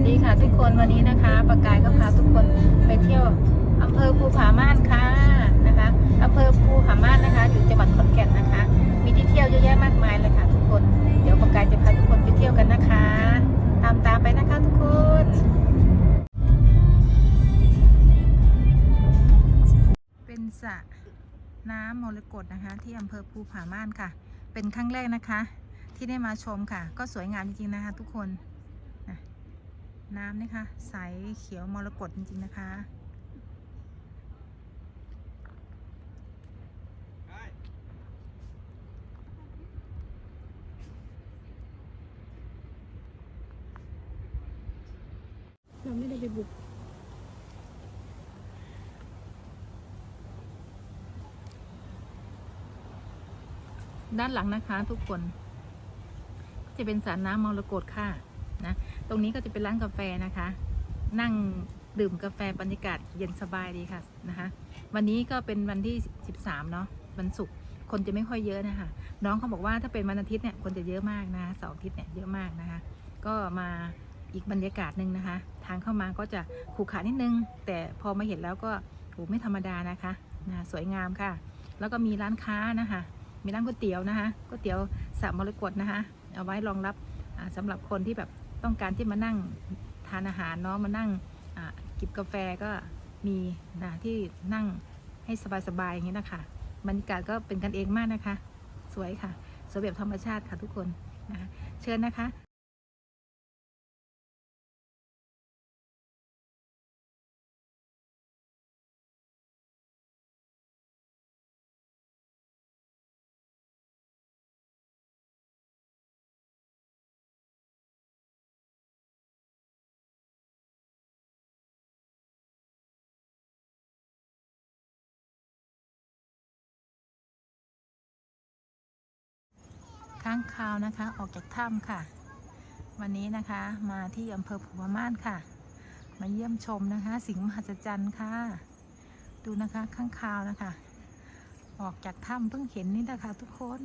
สดีค่ะทุกคนวันนี้นะคะปากกายก็พาทุกคนไปเที่ยวอำเภอภูผาม่านค่ะนะคะอำเภอภูผาม่านนะคะ อยู่จังหวัดขอนแก่นนะคะ มีที่เที่ยวเยอะแยะมากมายเลยค่ะทุกคน เดี๋ยวปากกายจะพาทุกคนไปเที่ยวกันนะคะ ตามตามไปนะคะทุกคนเป็นสระน้ำมรกตนะคะ ที่อำเภอภูผาม่านค่ะ เป็นครั้งแรกนะคะ ที่ได้มาชมค่ะ ก็สวยงามจริงๆนะคะ ทุกคน น้ำนี่ค่ะใสเขียวมรกตจริง ๆ นะคะ เราไม่ได้ไปบุกด้านหลังนะคะทุกคน จะเป็นสระน้ำมรกตค่ะนะ ตรงนี้ก็จะเป็นร้านกาแฟนะคะ นั่งดื่มกาแฟบรรยากาศเย็นสบายดีค่ะนะคะ วันนี้ก็เป็นวันที่ 13 เนาะวันศุกร์คนจะไม่ค่อยเยอะนะคะ น้องเขาบอกว่าถ้าเป็นวันอาทิตย์เนี่ยคนจะเยอะมากนะคะเสาร์อาทิตย์เนี่ยเยอะมากนะคะ ก็มาอีกบรรยากาศหนึ่งนะคะ ทางเข้ามาก็จะขรุขระนิดนึง แต่พอมาเห็นแล้วก็โหไม่ธรรมดานะคะนะสวยงามค่ะ แล้วก็มีร้านค้านะคะ มีร้านก๋วยเตี๋ยวนะคะก๋วยเตี๋ยวสามมรกตนะคะ เอาไว้รองรับอ่าสำหรับคนที่แบบ ต้องการที่มานั่งทานอาหารเนาะมานั่งกิบกาแฟก็มีนะที่นั่งให้สบายๆอย่างนี้นะคะบรรยากาศก็เป็นกันเองมากนะคะ สวยค่ะสวยแบบธรรมชาติค่ะทุกคนนะคะเชิญนะคะ ข้างคาวนะคะ ออกจากถ้ำค่ะ วันนี้นะคะมาที่อำเภอภูพม่านค่ะ มาเยี่ยมชมนะคะ สิ่งมหัศจรรย์ค่ะ ดูนะคะข้างคาวนะคะ ออกจากถ้ำเพิ่งเห็นนี่นะคะทุกคน